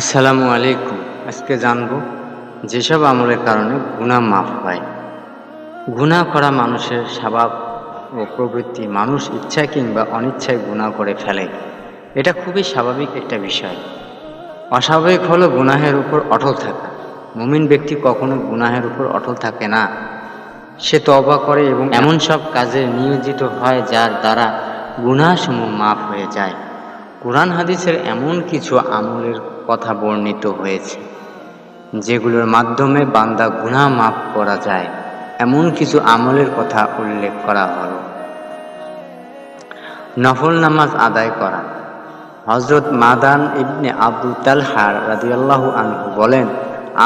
আসসালামু আলাইকুম। আজকে জানব, যেসব আমলের কারণে গুনাহ মাফ হয়। গুনাহ করা মানুষের স্বভাব ও প্রবৃত্তি মানুষ ইচ্ছায় কিংবা অনিচ্ছায় গুনাহ করে ফেলে। এটা খুবই স্বাভাবিক একটা বিষয়। অস্বাভাবিক হলো গুনাহের উপর অটল থাকা। মুমিন ব্যক্তি কখনো গুনাহের উপর অটল থাকে না। সে তবা করে এবং এমন সব কাজে নিয়োজিত হয় যার দ্বারা গুনাহসমূহ মাফ হয়ে যায়। কোরআন হাদিসের এমন কিছু আমলের কথা বর্ণিত হয়েছে, যেগুলোর মাধ্যমে বান্দা গুনাহ মাফ করা যায়। এমন কিছু আমলের কথা উল্লেখ করা হলো। নফল নামাজ আদায় করা। হজরত মাদান ইবনে আব্দুল তালহার রাদিয়াল্লাহু আনহু বলেন,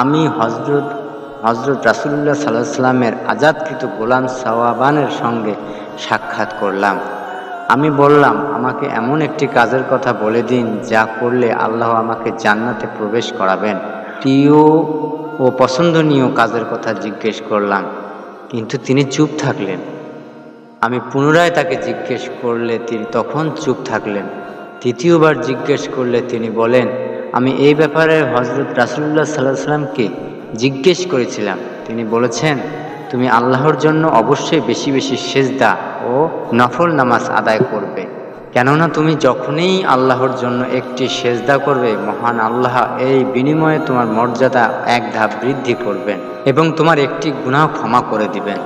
আমি হজরত হজরত রাসুল্লাহ সাল্লাহ সাল্লামের আজাদকৃত গোলাম সাওয়াবানের সঙ্গে সাক্ষাৎ করলাম। আমি বললাম, আমাকে এমন একটি কাজের কথা বলে দিন যা করলে আল্লাহ আমাকে জান্নাতে প্রবেশ করাবেন। প্রিয় ও পছন্দনীয় কাজের কথা জিজ্ঞেস করলাম, কিন্তু তিনি চুপ থাকলেন। আমি পুনরায় তাকে জিজ্ঞেস করলে তিনি তখন চুপ থাকলেন। তৃতীয়বার জিজ্ঞেস করলে তিনি বলেন, আমি এই ব্যাপারে হজরত রাসুল্লাহ সাল্লাহ সাল্লামকে জিজ্ঞেস করেছিলাম। তিনি বলেছেন, তুমি আল্লাহর জন্য অবশ্যই বেশি বেশি সেজদা ও নফল নামাজ আদায় করবে। কেননা তুমি যখনই আল্লাহর জন্য একটি সেজদা করবে, মহান আল্লাহ এই বিনিময়ে তোমার মর্যাদা এক ধাপ বৃদ্ধি করবেন এবং তোমার একটি গুনাহ ক্ষমা করে দিবেন।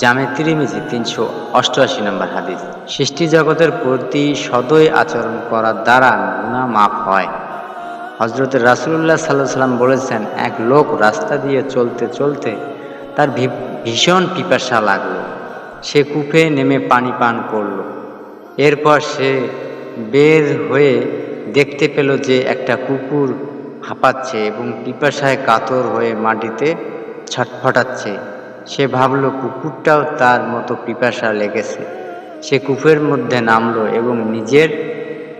জামে তিরিমিজি তিনশো অষ্টআশি নম্বর হাদিস। সৃষ্টি জগতের প্রতি সদয় আচরণ করার দ্বারা গুনাহ মাফ হয়। হজরত রাসুল্লাহ সাল্লাহ সাল্লাম বলেছেন, এক লোক রাস্তা দিয়ে চলতে চলতে তার ভীষণ পিপাসা লাগল। সে কূপে নেমে পানি পান করল। এরপর সে বের হয়ে দেখতে পেল যে একটা কুকুর হাঁপাচ্ছে এবং পিপাসায় কাতর হয়ে মাটিতে ছটফটাচ্ছে। সে ভাবল, কুকুরটাও তার মতো পিপাসা লেগেছে। সে কূপের মধ্যে নামলো এবং নিজের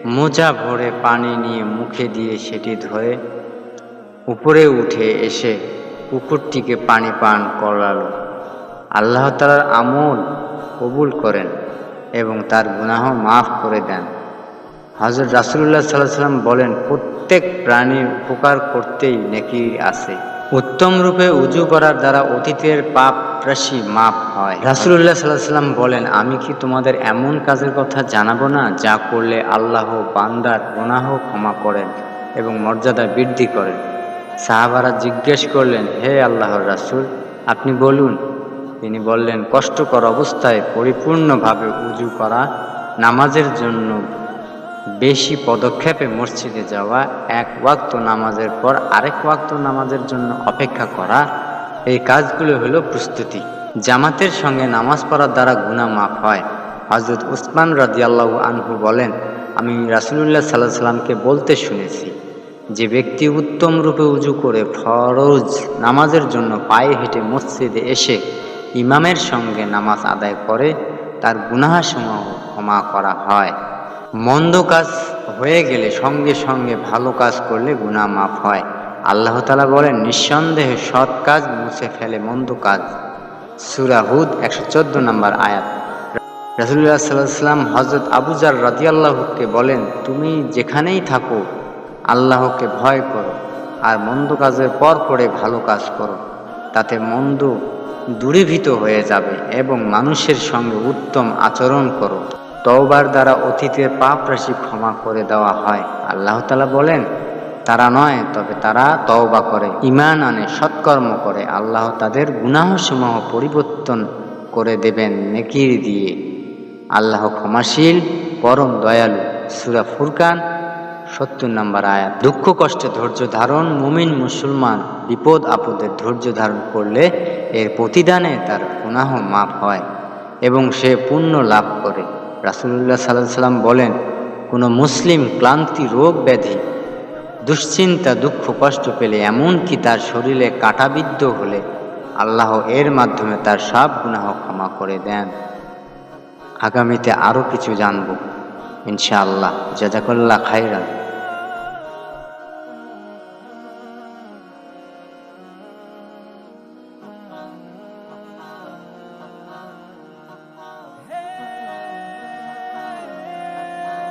মোজা ভরে পানি নিয়ে মুখে দিয়ে সেটি ধরে উপরে উঠে এসে কুকুরটিকে পানি পান করালো। আল্লাহ তালার আমল কবুল করেন এবং তার গুনাহ মাফ করে দেন। হজরত রাসুল্লাহ সাল্লাহ সাল্লাম বলেন, প্রত্যেক প্রাণীর উপকার করতেই নেকি আছে। উত্তম রূপে উজু করার দ্বারা অতীতের পাপ রাশি মাপ হয়। রাসুল্লাহ সাল্লাহ সাল্লাম বলেন, আমি কি তোমাদের এমন কাজের কথা জানাব না, যা করলে আল্লাহ বান্দার গুনাহ ক্ষমা করেন এবং মর্যাদা বৃদ্ধি করেন? সাহাবারা জিজ্ঞেস করলেন, হে আল্লাহর রাসুল, আপনি বলুন তিনি বললেন, কষ্টকর অবস্থায় পরিপূর্ণভাবে উজু করা নামাজের জন্য বেশি পদক্ষেপে মসজিদে যাওয়া, এক ওয়াক্ত নামাজের পর আরেক ওয়াক্ত নামাজের জন্য অপেক্ষা করা, এই কাজগুলো হলো প্রস্তুতি। জামাতের সঙ্গে নামাজ পড়ার দ্বারা গুণা মাফ হয়। হজরত উসমান রাজিয়াল্লাহু আনহু বলেন, আমি রাসুলুল্লাহ সাল্লাহ সাল্লামকে বলতে শুনেছি, যে ব্যক্তি উত্তম রূপে উজু করে ফরজ নামাজের জন্য পায়ে হেঁটে মসজিদে এসে ইমামের সঙ্গে নামাজ আদায় করে তার গুনাহাসমূহ ক্ষমা করা হয়। মন্দ কাজ হয়ে গেলে সঙ্গে সঙ্গে ভালো কাজ করলে গুনাহ মাফ হয়। আল্লাহ তালা বলেন, নিঃসন্দেহে সৎ কাজ মুছে ফেলে মন্দ কাজ। সুরাহুদ একশো চোদ্দ নম্বর আয়াত। রাসুল্লাহ সাল্লাহ সাল্লাম হজরত আবুজার রাজিয়াল্লাহকে বলেন, তুমি যেখানেই থাকো, আল্লাহকে ভয় করো, আর মন্দ কাজের পর পরে ভালো কাজ করো। তাতে মন্দ দূরীভূত হয়ে যাবে এবং মানুষের সঙ্গে উত্তম আচরণ করো। তওবার দ্বারা অতীতের পাপ রাশি ক্ষমা করে দেওয়া হয়। আল্লাহ তালা বলেন, তারা নয়, তবে তারা তওবা করে ইমান আনে, সৎকর্ম করে। আল্লাহ তাদের গুনাহসমূহ পরিবর্তন করে দেবেন নেকির দিয়ে। আল্লাহ ক্ষমাশীল, পরম দয়ালু। সুরা ফুরকান, সত্তর নম্বর আয়াত। দুঃখ, কষ্টে ধৈর্য ধারণ, মুমিন মুসলমান বিপদ আপদে ধৈর্য ধারণ করলে এর প্রতিদানে তার গুনাহ মাফ হয় এবং সে পুণ্য লাভ করে। রাসুলুল্লাহ সাল্লাহ সাল্লাম বলেন, কোনো মুসলিম ক্লান্তি, রোগ ব্যাধি, দুশ্চিন্তা, দুঃখ, কষ্ট পেলে এমনকি তার শরীরে কাটাবিদ্ধ হলে আল্লাহ এর মাধ্যমে তার সব গুনাহ ক্ষমা করে দেন। আগামীতে আরও কিছু জানব, ইনশাআল্লাহ। জাজাকাল্লাহ খাইরান